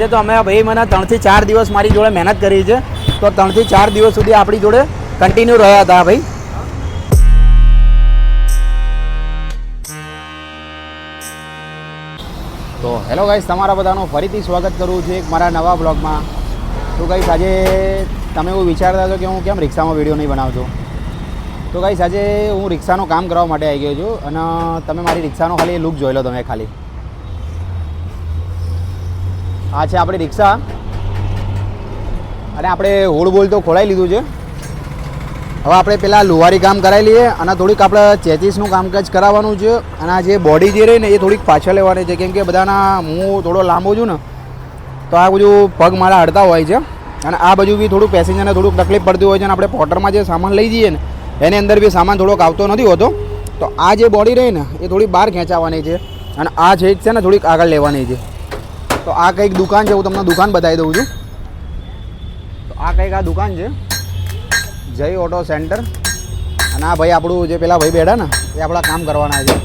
છે. તો અમે ભાઈ મને ત્રણથી ચાર દિવસ મારી જોડે મહેનત કરી છે. તો ત્રણથી ચાર દિવસ સુધી આપણી જોડે કન્ટિન્યુ રહ્યા હતા ભાઈ. તો હેલો ગાઈસ તમારા બધાનું ફરીથી સ્વાગત કરું છું એક મારા નવા બ્લોગમાં તો ગાઈસ આજે તમે એવું વિચારતા હતો કે હું કેમ રિક્ષામાં વીડિયો નહીં બનાવતો? તો ગાઈસ આજે હું રિક્ષાનું કામ કરવા માટે આવી ગયો છું. અને તમે મારી રિક્ષાનો ખાલી લુક જોઈ લો તમે ખાલી. આ છે આપણી રિક્ષા. અને આપણે હોળ બોલ તો ખોલાઈ લીધું છે. હવે આપણે પેલા લુહારી કામ કરાવી લઈએ અને થોડીક આપણે ચેચીસનું કામકાજ કરાવવાનું છે. અને આ જે બોડી જે રહી ને એ થોડીક પાછળ લેવાની છે. કેમ કે બધાના હું થોડો લાંબો છું ને, તો આ બધું પગ મારા અડતા હોય છે. અને આ બાજુ બી થોડું પેસેન્જરને થોડુંક તકલીફ પડતી હોય છે અને આપણે પોટરમાં જે સામાન લઈ જઈએ ને, એની અંદર બી સામાન થોડોક આવતો નથી હોતો. તો આ જે બોડી રહી ને, એ થોડી બહાર ખેંચાવાની છે. અને આ છે ને થોડીક આગળ લેવાની છે. તો આ કંઈક દુકાન છે, હું તમને દુકાન બતાવી દઉં છું. તો આ કંઈક આ દુકાન છે, જય ઓટો સેન્ટર. અને આ ભાઈ આપણું જે પેલા ભાઈ બેઠા ને, એ આપણા કામ કરવાના છે.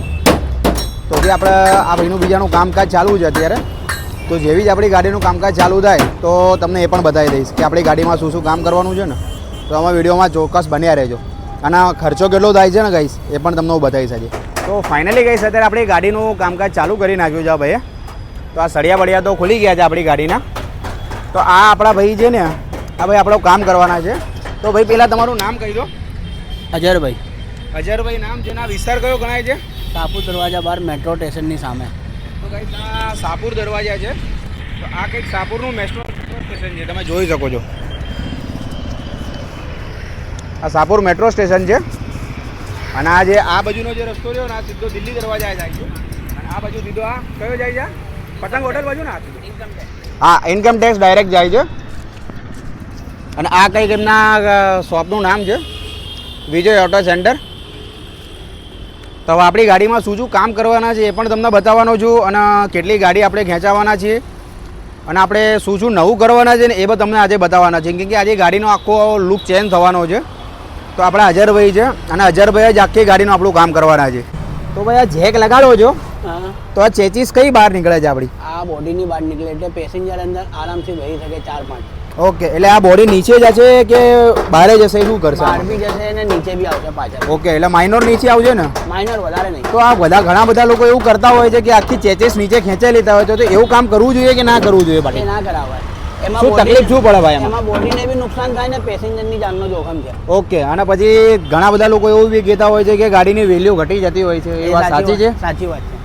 તો બી આપણે આ ભાઈનું બીજાનું કામકાજ ચાલુ છે અત્યારે, તો જેવી જ આપણી ગાડીનું કામકાજ ચાલુ થાય, તો તમને એ પણ બતાવી દઈશ કે આપણી ગાડીમાં શું શું કામ કરવાનું છે ને. તો આમાં વિડીયોમાં ચોક્કસ બન્યા રહેજો. અને ખર્ચો કેટલો થાય છે ને ગાઈશ એ પણ તમને હું બતાવીશ આજે. તો ફાઇનલી ગઈશ અત્યારે આપણી ગાડીનું કામકાજ ચાલુ કરી નાખ્યું છે ભાઈએ. તો આ સળિયા બળિયા તો ખુલી ગયા છે આપણી ગાડીના. તો આ આપણા ભાઈ છે ને આ ભાઈ આપણો કામ કરવાના છે. તો ભાઈ પહેલાં તમારું નામ કહી દો. અજરભાઈ અજરભાઈ નામ છે ના વિસ્તાર કયો ગણાય છે? સાપુર દરવાજા બહાર મેટ્રો સ્ટેશનની સામે. તો કંઈક આ સાપુર દરવાજા છે. તો આ કંઈક સાપુરનું મેટ્રો સ્ટેશન છે તમે જોઈ શકો છો. આ સાપુર મેટ્રો સ્ટેશન છે. અને આ જે આ બાજુનો જે રસ્તો રહ્યો ને આ સીધો દિલ્હી દરવાજા જાય છે. અને આ બાજુ સીધો આ કયો જાય છે? પતંગ હોટલ બાજુ ને હા ઇન્કમ ટેક્સ ડાયરેક્ટ જાય છે. અને આ કંઈક એમના શોપનું નામ છે. વિજય ઓટો સેન્ટર તો આપણી ગાડીમાં શું શું કામ કરવાના છે એ પણ તમને બતાવવાનો છું અને કેટલી ગાડી આપણે ખેંચાવાના છીએ. અને આપણે શું શું નવું કરવાના છે ને એ પણ તમને આજે બતાવવાના છે. કેમ કે આજે ગાડીનો આખો લુક ચેન્જ થવાનો છે. તો આપણા અજરભાઈ છે અને અજરભાઈ જ આખી ગાડીનું આપણું કામ કરવાના છે. તો ભાઈ આ જેક લગાડો છો. તો આ ચેચીસ કઈ બહાર નીકળે છે આપણી? આ બોડીની બહાર નીકળે એટલે પેસેન્જર અંદર આરામથી બેસી શકે ચાર પાંચ. ઓકે એટલે આ બોડી નીચે જશે કે બહાર જશે શું કરશે બહાર બી જશે અને નીચે બી આવશે પાછળ. ઓકે એટલે માઇનોર નીચે આવશે ને? માઇનર વધારે નહીં. તો આ બધા ઘણા બધા લોકો એવું કરતા હોય છે કે આખી ચેચીસ નીચે ખેંચાઈ લેતા હોય છે તો એવું કામ કરવું જોઈએ કે ના કરવું જોઈએ બાકી ના કરાવાય. એમાં શું તકલીફ શું પડે ભાઈ એમાં? બોડી બોડીને બી નુકસાન થાય ને પેસેન્જરની જાનનો જોખમ છે. ઓકે અને પછી ઘણા બધા લોકો એવું બી કહેતા હોય છે કે ગાડીની વેલ્યુ ઘટી જતી હોય છે એ એ વાત સાચી છે? સાચી વાત છે.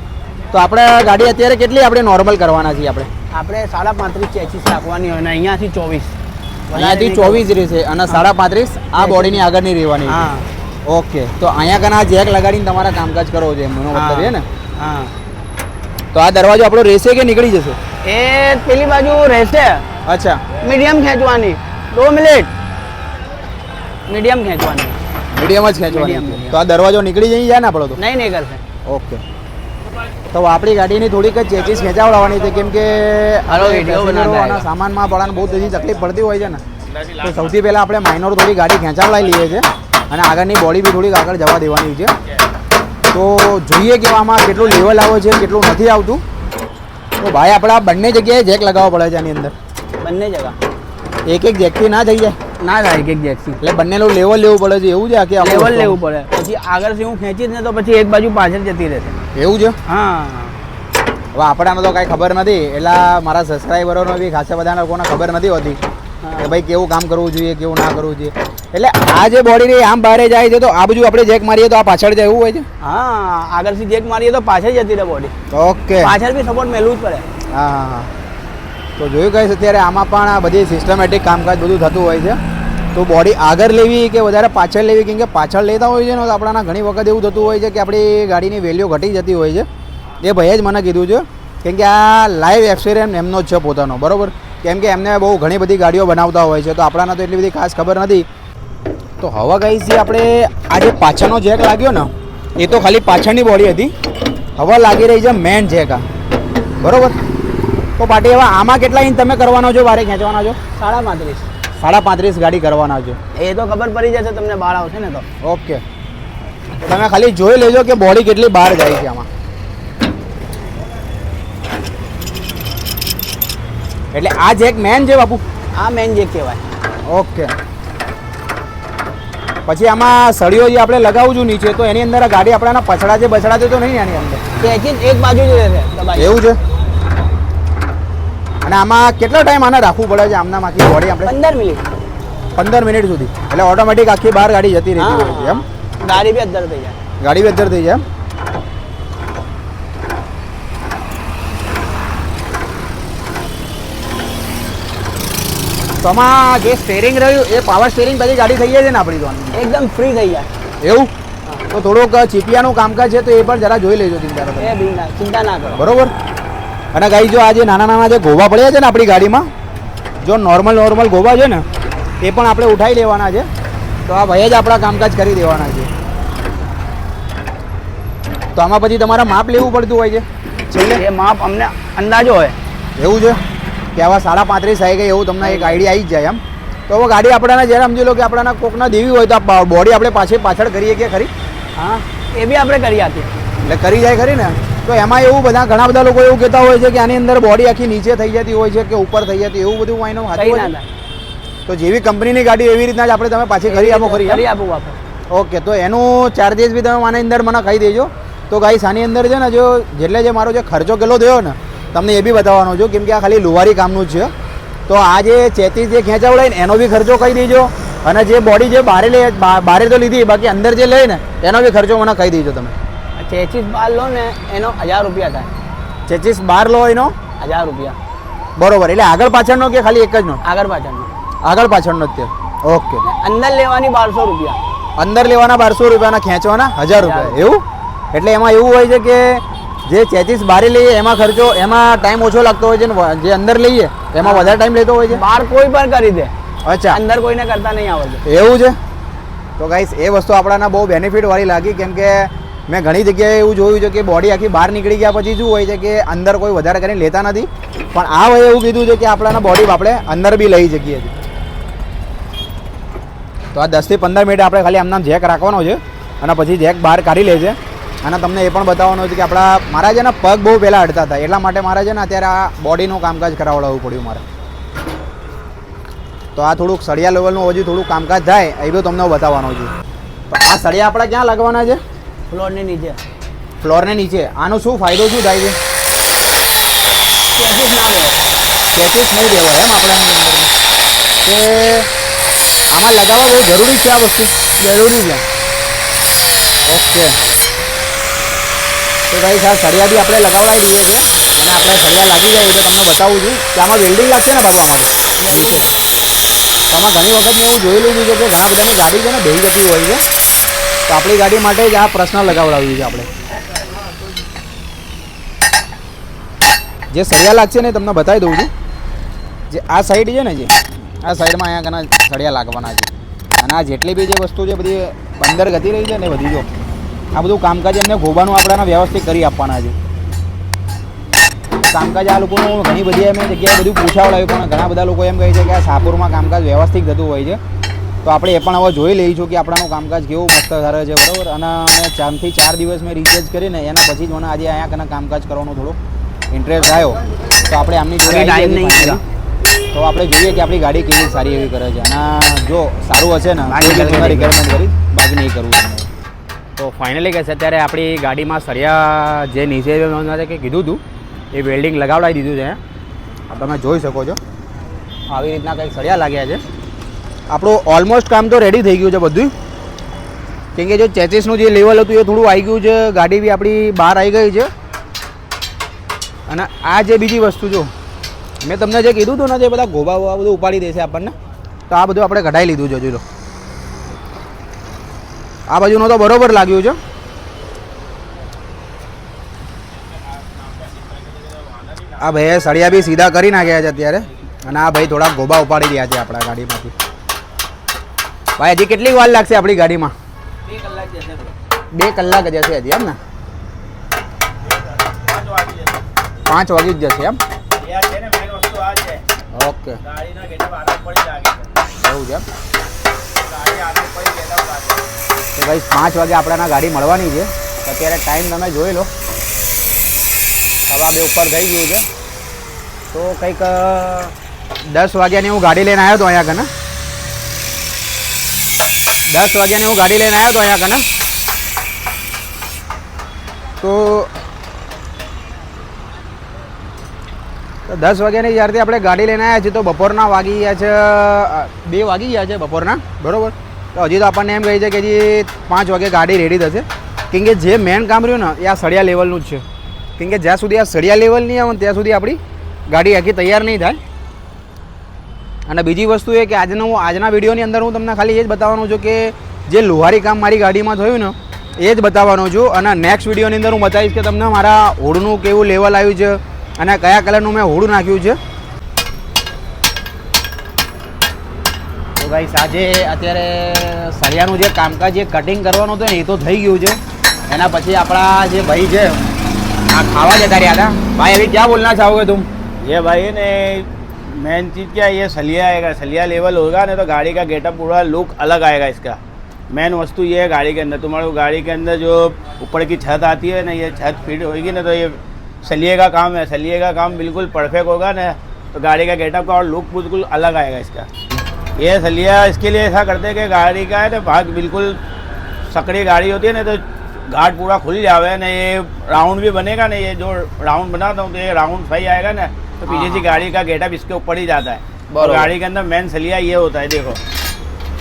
તો આપણે ગાડી અત્યારે કેટલી આપણે નોર્મલ કરવાના છીએ આપણે? આપણે સાડા પાંત્રીસ ચેચીસ રાખવાની હોય અને અહીંયાથી ચોવીસ. અહીંયાથી ચોવીસ રહેશે અને સાડા પાંત્રીસ આ બોડીની આગળની રહેવાની હા. ઓકે. તો અહીંયા કના જેક લગાડીને તમારા કામકાજ કરવો છે એમનો મતલબ છે ને? હા. તો આ દરવાજો આપણો રહેશે કે નીકળી જશે? એ પેલી બાજુ રહેશે. અચ્છા. મીડિયમ ખેંચવાની. દો મિનિટ. મીડિયમ ખેંચવાની. મીડિયમ જ ખેંચવાની. તો આ દરવાજો નીકળી જઈ જાય ને આપણો તો? નહીં નહીં કરશે ઓકે. તો આપણી ગાડીની થોડીક જ ચેચીસ ખેંચાવડાવવાની છે. કેમ કે. સામાનમાં પડવાની બહુ બધી તકલીફ પડતી હોય છે ને. તો સૌથી પહેલાં આપણે માઇનોર થોડી ગાડી ખેંચાવડાવી લઈએ છીએ અને આગળની બોડી બી થોડીક આગળ જવા દેવાની છે. તો જોઈએ કે આમાં કેટલું લેવલ આવે છે કેટલું નથી આવતું. તો ભાઈ આપણા બંને જગ્યાએ જેક લગાવવા પડે છે આની અંદર. બંને જગ્યા. એક એક જેકથી ના થઈ જાય. ના થાય એક જેક્સી એટલે બંનેનું લેવલ લેવું પડે છે એવું છે કે લેવલ લેવું પડે. પછી આગળથી હું ખેંચીશ ને તો પછી એક બાજુ પાછળ જતી રહેશે. એવું છે? હા. હવે આપણાને તો કાંઈ ખબર નથી. એટલે મારા સબસ્ક્રાઈબરોનો બી ખાસા બધા લોકોને ખબર નથી હોતી કે ભાઈ કેવું કામ કરવું જોઈએ કેવું ના કરવું જોઈએ. એટલે આ જે બોડી રહી આમ બહાર જાય છે તો આ બાજુ આપણે જેક મારીએ તો આ પાછળ જાય એવું હોય છે? હા આગળથી જેક મારીએ તો પાછળ જતી રહે બોડી ઓકે પાછળ બી સપોર્ટ મેળવું જ પડે. હા હા તો જોયું કહીશ અત્યારે આમાં પણ આ બધી સિસ્ટમેટિક કામકાજ બધું થતું હોય છે. તો બોડી આગળ લેવી કે વધારે પાછળ લેવી? કેમ કે પાછળ લેતા હોય છે ને, તો આપણાના ઘણી વખત એવું થતું હોય છે કે આપણી ગાડીની વેલ્યુ ઘટી જતી હોય છે. એ ભાઈએ જ મને કીધું છે. કેમ કે આ લાઈવ એક્સપિરિયન્સ એમનો જ છે પોતાનો, બરાબર? કેમ કે એમને બહુ ઘણી બધી ગાડીઓ બનાવતા હોય છે, તો આપણાને તો એટલી બધી ખાસ ખબર નથી. તો હવે જે આપણે, આ જે પાછળનો જેક લાગ્યો ને, એ તો ખાલી પાછળની બોડી હતી. હવે લાગી રહી છે મેન જેક આ. બરાબર? તો પાટી, હવે આમાં કેટલા ઇંચ તમે કરવાનો છો? બારે ખેંચવાના છો? સાડા પાંત્રીસ. સાડા પાંત્રીસ ગાડી કરવાના છે. એ તો ખબર પડી જશે તમને બહાર આવશે ને તો. ઓકે. તમે ખાલી જોઈ લેજો કે બોડી કેટલી બહાર જાય છે આમાં. એટલે આ જેક મેન છે બાપુ? આ મેન જેક કહેવાય. ઓકે. પછી આમાં સળીઓ જે આપણે લગાવું છું નીચે તો એની અંદર ગાડી આપણાના પછડા છે બછડા છે તો નહીં એની અંદર? એક બાજુ જ રહેશે એવું છે? અને આમાં કેટલો ટાઈમ આને રાખવું પડે છે? આમનામાંથી બોડી આપણે પંદર મિનિટ. પંદર મિનિટ સુધી. એટલે ઓટોમેટિક આખી બહાર ગાડી જતી રહેતી હોય છે એમ? ગાડી બી અંદર થઈ જાય. ગાડી બી અંદર થઈ જાય એમ? તો આમાં જે સ્ટેરિંગ રહ્યું એ પાવર સ્ટેરિંગ પછી ગાડી થઈ જાય છે ને આપણી તો? એકદમ ફ્રી થઈ જાય. એવું? તો થોડુંક ચીપિયાનું કામકાજ છે તો એ પણ જરા જોઈ લેજો ચિંતા ચિંતા ના કરો. બરોબર? અને ગાઈ જો આ જે નાના નાના જે ગોવા પડ્યા છે ને આપણી ગાડીમાં જો નોર્મલ નોર્મલ ગોવા છે ને એ પણ આપણે ઉઠાવી લેવાના છે. તો આ ભાઈ જ આપણા કામકાજ કરી દેવાના છે. તો આમાં પછી તમારે માપ લેવું પડતું હોય છે. છેલ્લે? એ માપ અમને અંદાજો હોય. એવું છે? કે આવા સાડા પાંત્રીસ આવી ગઈ એવું તમને એક આઈડિયા આવી જ જાય એમ. તો હવે ગાડી આપણાને જ્યારે સમજી લો કે આપણાના કોકના દેવી હોય તો આ બોડી આપણે પાછી પાછળ કરીએ કે ખરી? હા એ બી આપણે કરી આપીએ. એટલે કરી જાય ખરી ને. તો એમાં એવું બધા ઘણા બધા લોકો એવું કહેતા હોય છે કે આની અંદર બોડી આખી નીચે થઈ જતી હોય છે કે ઉપર થઈ જતી એવું બધું વાઈનો હોય તો જેવી કંપનીની ગાડી એવી રીતના જ આપણે તમે પાછી ખરી આપો ખરી કરી આપો ઓકે તો એનું ચાર્જિસ બી તમે આની અંદર મને કહી દેજો. તો ગાઈસ આની અંદર છે ને જો જેટલે જે મારો જે ખર્ચો કેટલો થયો ને તમને એ બી બતાવવાનો છું કેમ કે આ ખાલી લુવારી કામનું જ છે. તો આ જે ચેતી જે ખેંચાવડાય ને એનો બી ખર્ચો કહી દેજો. અને જે બોડી જે બારે લે બારે તો લીધી બાકી અંદર જે લે ને એનો બી ખર્ચો મને કહી દેજો તમે. ચેચીસ બાર લો ને એનો હજાર રૂપિયા થાય. ચેચીસ બાર લો એનો? હજાર રૂપિયા. બરોબર એટલે આગળ પાછળનો કે ખાલી એક જ નો? આગળ પાછળનો. આગળ પાછળનો જ તે. ઓકે. અંદર લેવાની બારસો રૂપિયા. અંદર લેવાના બારસો રૂપિયાના ખેંચવાના હજાર રૂપિયા. એવું? એટલે એમાં એવું હોય છે કે જે ચેચીસ બારે લઈએ એમાં ખર્ચો એમાં ટાઈમ ઓછો લાગતો હોય છે ને જે અંદર લઈએ એમાં વધારે ટાઈમ લેતો હોય છે? બાર કોઈ પણ કરી દે. અચ્છા. અંદર કોઈને કરતા નહીં આવડે એવું છે? તો ગાઈસ એ વસ્તુ આપણાના બહુ બેનિફિટ વાળી લાગી કેમ કે મેં ઘણી જગ્યાએ એવું જોયું છે કે બોડી આખી બહાર નીકળી ગયા પછી શું હોય છે કે અંદર કોઈ વધારે કરીને લેતા નથી. પણ આ ભાઈ એવું કીધું છે કે આપણાના બોડી આપણે અંદર બી લઈ શકીએ છીએ. તો આ દસથી પંદર મિનિટ આપણે ખાલી આમના જેક રાખવાનો છે અને પછી જેક બહાર કાઢી લે છે. અને તમને એ પણ બતાવવાનું છે કે આપણા મારા છે ને પગ બહુ પહેલાં અડતા હતા. એટલા માટે મારે છે ને અત્યારે આ બોડીનું કામકાજ કરાવડાવવું પડ્યું મારે. તો આ થોડુંક સળિયા લેવલનું હજુ થોડું કામકાજ થાય, એ બી તમને બતાવવાનો છું. તો આ સળિયા આપણે ક્યાં લગાવવાના છે? ફ્લોરની નીચે. ફ્લોરને નીચે. આનો શું ફાયદો શું થાય છે? ચેચીસ ના લેવાય. સ્કેચીસ નહીં દેવાય એમ આપણે આની અંદર કે આમાં લગાવવા બહુ જરૂરી છે આ વસ્તુ. જરૂરી છે. ઓકે. તો ભાઈ સાહેબ સળિયા બી આપણે લગાવડાવી દઈએ છીએ. અને આપણે સળિયા લાગી જાય એટલે તમને બતાવું છું કે આમાં વેલ્ડિંગ લાગશે ને પાછું આમાં તો આમાં ઘણી વખત મેં એવું જોયેલું છે કે ઘણા બધાની ગાડી છે ને ભેગી જતી હોય છે. તો આપણી ગાડી માટે જ આ પ્રશ્ન લગાવડાવ્યું છે આપણે. જે સળિયા લાગશે ને તમને બતાવી દઉં છું. જે આ સાઈડ છે ને જે, આ સાઈડમાં અહીંયા ઘણા સળિયા લાગવાના છે. અને આ જેટલી બી જે વસ્તુ છે બધી બંદર ગતી રહી છે ને બધી જો, આ બધું કામકાજ એમને ગોબાનું આપણાને વ્યવસ્થિત કરી આપવાના છે. કામકાજ આ લોકોનું ઘણી બધી એમ જગ્યાએ બધું પૂછાવડાવ્યું પણ ઘણા બધા લોકો એમ કહે છે કે આ સાપુરમાં કામકાજ વ્યવસ્થિત થતું હોય છે. તો આપણે એ પણ હવે જોઈ લઈશું કે આપણાનું કામકાજ કેવું મસ્ત ધારે છે બરાબર? અને અમે ચારથી ચાર દિવસ મેં રિસર્ચ કરીને એના પછી જ મને આજે અહીંયા કને કામકાજ કરવાનો થોડો ઇન્ટરેસ્ટ આવ્યો. તો આપણે આમની જોડે ટાઈમ નહીં તો આપણે જોઈએ કે આપણી ગાડી કેવી સારી એવી કરે છે. અને જો સારું હશે ને રિકમેન્ડ કરીશ બાકી નહીં કરવું. તો ફાઇનલી કહેશે અત્યારે આપણી ગાડીમાં સરિયા જે નીચે છે કે કીધું હતું એ વેલ્ડિંગ લગાવડાવી દીધું છે. તમે જોઈ શકો છો. આવી રીતના કંઈક સળિયા લાગ્યા છે. આપણું ઓલમોસ્ટ કામ તો રેડી થઈ ગયું છે બધું કેમ કે જો ચેચીસનું જે લેવલ હતું એ થોડું આવી ગયું છે, ગાડી બી આપણી બહાર આવી ગઈ છે. અને આ જે બીજી વસ્તુ જો, મેં તમને જે કીધું હતું ને જે બધા ગોબા વોબા બધું ઉપાડી દેશે આપણને, તો આ બધું આપણે કઢાઈ લીધું છે જો આ બાજુનો તો બરોબર લાગ્યું છે. આ ભાઈએ સળિયા બી સીધા કરી નાખ્યા છે અત્યારે, અને આ ભાઈ થોડા ગોબા ઉપાડી રહ્યા છે આપણા ગાડીમાંથી. ભાઈ હજી કેટલી વાર લાગશે આપણી ગાડીમાં? બે કલાક જશે બે કલાક જ હશે હજી એમ ને? પાંચ વાગી જ જશે એમ? ઓકે. એવું છે એમ? તો ભાઈ પાંચ વાગે આપણાના ગાડી મળવાની છે. અત્યારે ટાઈમ તમે જોઈ લો. સવા બે ઉપર થઈ ગયું છે. તો તો કંઈક દસ વાગ્યાની હું ગાડી લઈને આવ્યો હતો અહીંયા કને દસ વાગ્યાની હું ગાડી લઈને આવ્યો હતો અહીંયા કને? તો દસ વાગ્યાની જ્યારથી આપણે ગાડી લઈને આવ્યા છીએ તો બપોરના વાગી ગયા છે બે વાગી ગયા છે બપોરના? બરોબર? તો હજી તો આપણને એમ કહે છે કે હજી પાંચ વાગે ગાડી રેડી થશે. કેમ કે જે મેન કામ રહ્યું ને, એ આ સળિયા લેવલનું જ છે. કેમ કે જ્યાં સુધી આ સળિયા લેવલ નહીં આવે ત્યાં સુધી આપણી ગાડી આખી તૈયાર નહીં થાય. અને બીજી વસ્તુ એ કે આજનો આજના વિડીયોની અંદર હું તમને ખાલી એ જ બતાવવાનો છું કે જે લુહારી કામ મારી ગાડીમાં થયું ને, એ જ બતાવવાનો છું. અને નેક્સ્ટ વિડીયોની અંદર હું બતાવીશ કે તમને મારા હોડનું કેવું લેવલ આવ્યું છે અને કયા કલરનું મેં હોડું નાખ્યું છે. તો ભાઈ આજે અત્યારે સરિયાનું જે કામકાજ, જે કટિંગ કરવાનું હતું ને, એ તો થઈ ગયું છે. એના પછી આપણા જે ભાઈ છે, આ ખાવા જતા રહ્યા હતા. ભાઈ એવી ક્યાં બોલના ચાહોગે તું? જે ભાઈ ને मेन चीज़ क्या ये सलिया आएगा, सलिया लेवल होगा ना तो गाड़ी का गेटअप पूरा लुक अलग आएगा इसका। मेन वस्तु ये है गाड़ी के अंदर। तुम्हारे गाड़ी के अंदर जो ऊपर की छत आती है ना, ये छत फिट होगी ना तो ये सलिए का काम है। सलिए का काम बिल्कुल परफेक्ट होगा ना तो गाड़ी का गेटअप का और लुक बिल्कुल अलग आएगा इसका। ये सलिया इसके लिए ऐसा करते हैं कि गाड़ी का है ना भाग बिल्कुल सकड़ी गाड़ी होती है ना तो घाट पूरा खुल जावे ना ये राउंड भी बनेगा ना ये जो राउंड बनाता हूँ तो ये राउंड सही आएगा ना तो पीछे से गाड़ी का गेटअप इसके ऊपर ही जाता है और बरोबर। गाड़ी के अंदर मेन सलिया ये होता है देखो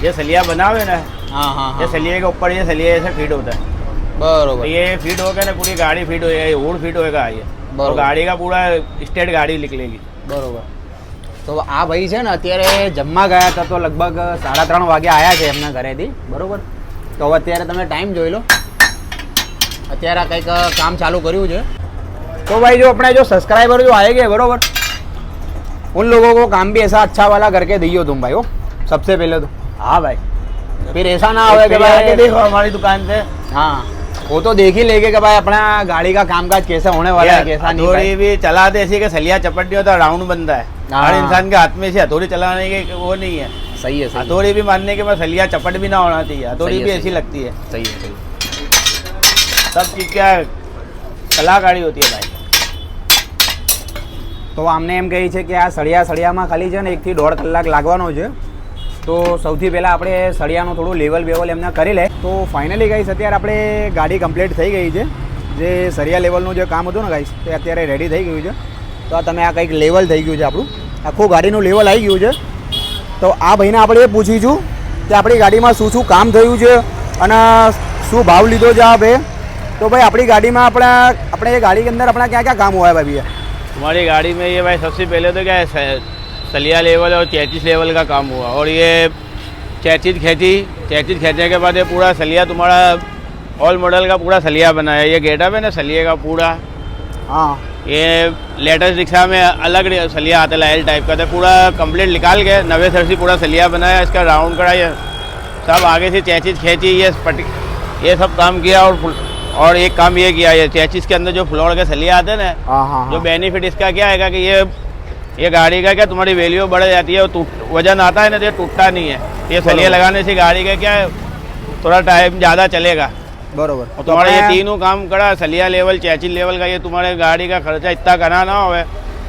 ये सलिया बना हुआ है ना હા હા ये सलिए के ऊपर ये सलिया ऐसे फिट होता है तो બરોબર ये फिट हो गया ना पूरी गाड़ी फिट होएगा ये हुड फिट होएगा ये बरोबर। और गाड़ी का पूरा स्टेट गाड़ी निकलेगी બરોબર તો આ ભાઈ છે ને અત્યારે જમવા ગયા હતા તો લગભગ સાડા ત્રણ વાગે આવ્યા છે એમના ઘરેથી બરોબર તો હવે અત્યારે તમે ટાઈમ જોઈ લો અત્યારે આ કંઈક કામ ચાલુ કર્યું છે तो भाई जो अपने जो सब्सक्राइबर जो आएँगे बरोबर। उन लोगों को काम भी ऐसा अच्छा वाला करके दियो तुम भाई हो। सबसे पहले तो। हाँ भाई। फिर ऐसा ना कि भाई देखो हमारी दुकान से। हाँ वो तो देख ही लेके कि भाई अपना गाड़ी का कामकाज कैसा होने वाला है कैसा नहीं हथौड़ी भाई। भी चलाते ऐसे कि सलिया चपट नहीं होता राउंड बनता है। हाँ। हर इंसान के हाथ में से हथौड़ी चलाने के वो नहीं है। सही है हथौड़ी भी मानने के बाद सलिया चपट भी ना होना चाहिए। हथौड़ी भी ऐसी लगती है। सही है सही सब चीज़ क्या कलाकारी होती है भाई। તો આમને એમ કહે છે કે આ સળિયા સળિયામાં ખાલી છે ને એકથી દોઢ કલાક લાગવાનો છે. તો સૌથી પહેલાં આપણે સળિયાનું થોડું લેવલ બેવલ એમને કરી લે. તો ફાઇનલી ગાઈસ અત્યારે આપણે ગાડી કમ્પ્લીટ થઈ ગઈ છે. જે સળિયા લેવલનું જે કામ હતું ને ગાઈસ તે અત્યારે રેડી થઈ ગયું છે. તો આ તમે આ કંઈક લેવલ થઈ ગયું છે આપણું. આખું ગાડીનું લેવલ આવી ગયું છે. તો આ ભાઈને આપણે એ પૂછીશું કે આપણી ગાડીમાં શું શું કામ થયું છે અને શું ભાવ લીધો છે આ ભાઈ તો ભાઈ, આપણી ગાડીમાં આપણા આપણે એ ગાડી અંદર આપણા ક્યાં ક્યાં કામ હોય ભાઈ हमारी गाड़ी में ये भाई सबसे पहले तो क्या है सलिया लेवल और चैतीस लेवल का काम हुआ और ये चैतीस खेची चैतीस खेचने के बाद ये पूरा सलिया तुम्हारा ऑल मॉडल का पूरा सलिया बना है ये गेटअप है ना सलिए का पूरा? हाँ। ये लेटेस्ट रिक्शा में अलग सलिया आता है एल टाइप का। तो पूरा कंप्लीट निकाल के नवे सर से पूरा सलिया बनाया इसका राउंड करा ये सब आगे से चैचिस खेची ये पट ये सब काम किया और और एक काम ये किया ये चैचिस के अंदर जो फ्लोर के सलिया आते हैं ना हाँ हाँ जो हाँ बेनिफिट इसका क्या है कि ये ये गाड़ी का क्या तुम्हारी वैल्यू बढ़ जाती है और टूट- वज़न आता है ना तो ये टूटता नहीं है। ये सलिए लगाने से गाड़ी का क्या है थोड़ा टाइम ज़्यादा चलेगा। बरोबर। और तुम्हारा ये तीनों काम करा सलिया लेवल चैचिल लेवल का ये तुम्हारे गाड़ी का खर्चा इतना करा ना हो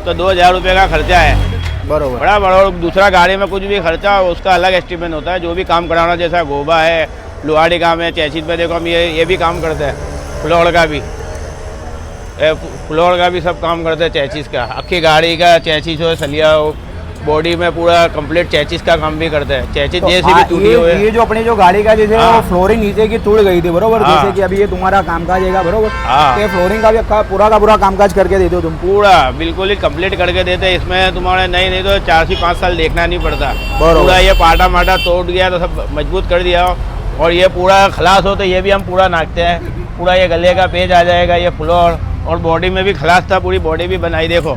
तो दो हज़ार रुपये का खर्चा है। बरोबर। बड़ा बड़ा और दूसरा गाड़ी में कुछ भी खर्चा हो उसका अलग एस्टिमेट होता है जो भी काम कराना जैसा गोबा है लोहाड़ी काम है चैचिल पे देखो हम ये ये भी काम करते हैं। फ्लोर का भी फ्लोर का भी सब काम करते हैं चैचिस का। आखी गाड़ी का चैचिस हो सलिया हो बॉडी में पूरा कंप्लीट चैचिस का काम भी करते हैं। चैचिस तो जैसी भी हाँ, टूटी हुई ये जो अपने जो गाड़ी का जैसे हाँ। फ्लोरिंग नीचे की टूट गई थी बरोबर? हाँ। जैसे कि अभी ये तुम्हारा कामकाज है बरोबर। तो ये फ्लोरिंग का भी अक्का- पूरा का पूरा कामकाज करके देते हो तुम। पूरा बिल्कुल ही कंप्लीट करके देते हैं। इसमें तुम्हारे नहीं नहीं तो चार से पाँच साल देखना नहीं पड़ता। पूरा ये पाटा माटा तोड़ गया तो सब मज़बूत कर दिया। और ये पूरा खलास हो तो ये भी हम पूरा नाचते हैं। पूरा ये गले का पेज आ जाएगा ये फ्लोर और बॉडी में भी खलास था पूरी बॉडी भी बनाई देखो।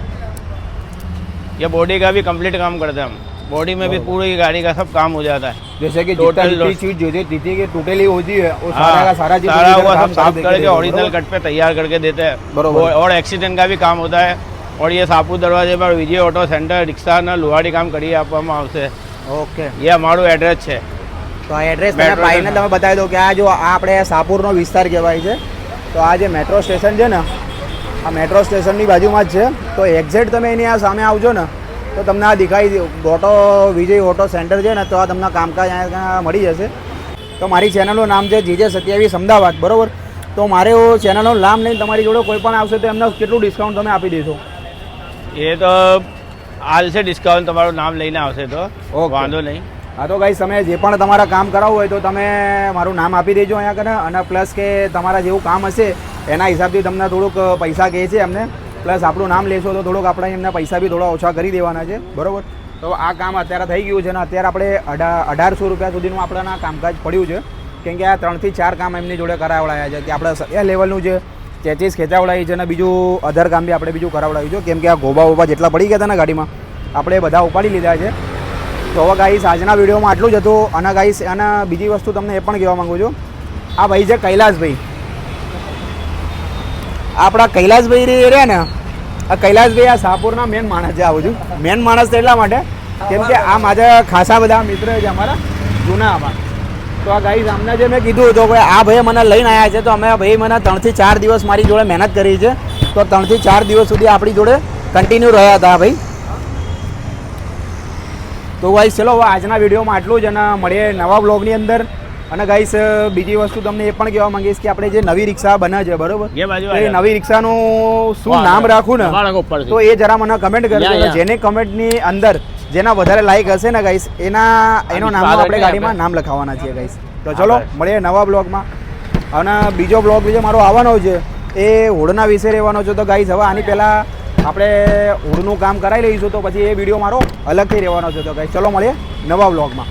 ये बॉडी का भी कंप्लीट काम करते हैं हम। बॉडी में भी पूरी गाड़ी का सब काम हो जाता है। जैसे कि टोटल चीज़ जो होती है वो हाँ, सारा का सारा सारा हुआ सब साफ़ करके ओरिजिनल कट पे तैयार करके देते हैं। और एक्सीडेंट का भी काम होता है। और ये सापू दरवाजे पर विजय ऑटो सेंटर रिक्शा ना लुहाड़ी काम करिए आप हम आपसे। ओके ये हमारो एड्रेस है। તો આ એડ્રેસ તમે ભાઈને તમે બતાવી દો કે આ જો આ આપણે સાપુરનો વિસ્તાર કહેવાય છે. તો આ જે મેટ્રો સ્ટેશન છે ને આ મેટ્રો સ્ટેશનની બાજુમાં જ છે. તો એક્ઝેક્ટ તમે એની આ સામે આવજો ને તો તમને આ દેખાઈ ઓટો વિજય ઓટો સેન્ટર છે ને તો આ તમને કામકાજ અહીંયા મળી જશે. તો મારી ચેનલનું નામ છે જીજે સત્યાવીસ અમદાવાદ બરાબર? તો મારે ચેનલનું નામ લઈને તમારી જોડે કોઈ પણ આવશે તો એમને કેટલું ડિસ્કાઉન્ટ તમે આપી દેશો? એ તો હાલ છે ડિસ્કાઉન્ટ તમારું નામ લઈને આવશે તો. વાંધો નહીં. હા, તો ગાઈસ તમે જે પણ તમારા કામ કરાવવું હોય તો તમે મારું નામ આપી દેજો અહીંયા કને અને પ્લસ કે તમારા જેવું કામ હશે, એના હિસાબથી તમને થોડુંક પૈસા કહે છે એમને. પ્લસ આપણું નામ લેશો તો થોડુંક આપણે એમને પૈસા બી થોડા ઓછા કરી દેવાના છે, બરાબર? તો આ કામ અત્યારે થઈ ગયું છે ને અત્યારે આપણે અઢા, અઢારસો રૂપિયા સુધીનું આપણાના કામકાજ પડ્યું છે. કેમ કે આ ત્રણથી ચાર કામ એમની જોડે કરાવડાયા છે. કે આપણે એ લેવલનું છે ચેચીસ ખેંચાવડાવી છે અને બીજું અધર કામ બી આપણે બીજું કરાવડાવ્યું છે. કેમ કે આ ગોબા ઓબા જેટલા પડી ગયા હતા ને ગાડીમાં, આપણે બધા ઉપાડી લીધા છે. તો હવે ગાઈસ આજના વિડીયોમાં આટલું જ હતું. અને ગાઈસ અને બીજી વસ્તુ તમને એ પણ કહેવા માંગુ છું. આ ભાઈ છે કૈલાસભાઈ. આપણા કૈલાસભાઈ રે રહ્યા ને, આ કૈલાસભાઈ આ શાહપુરના મેન માણસ છે આવું છું. મેન માણસ એટલા માટે કેમ કે આ મારા ખાસા બધા મિત્ર છે અમારા, જૂના આમાં તો આ ગાઈસ અમને જે મેં કીધું હતું કે આ ભાઈ મને લઈને આવ્યા છે, તો અમે ભાઈ મને ત્રણથી ચાર દિવસ મારી જોડે મહેનત કરી છે. તો ત્રણથી ચાર દિવસ સુધી આપણી જોડે કન્ટિન્યુ રહ્યા હતા ભાઈ. તો ગાઈસ ચલો આજના વિડીયોમાં આટલું જ અને મળીએ નવા બ્લોગની અંદર. અને ગાઈસ બીજી વસ્તુ તમને એ પણ કહેવા માંગીશ કે આપણે જે નવી રિક્ષા બને છે બરોબર? એ નવી રિક્ષાનું શું નામ રાખું ને? તો એ જરા મને કમેન્ટ કરજો. જેની કમેન્ટની અંદર જેના વધારે લાઈક હશે ને ગાઈસ એના એનો નામ આપણે ગાડીમાં નામ લખાવવાના છીએ ગાઈસ તો ચલો. મળીએ નવા બ્લોગમાં અને બીજો બ્લોગ બીજો મારો આવવાનો છે એ હોડના વિશે રહેવાનો છે. તો ગાઈસ હવે આની પહેલાં આપણે ઓળનું કામ કરાવી લઈશું તો પછી એ વીડિયો મારો અલગથી રહેવાનો છે. તો કંઈ ચલો મળીએ નવા બ્લોગમાં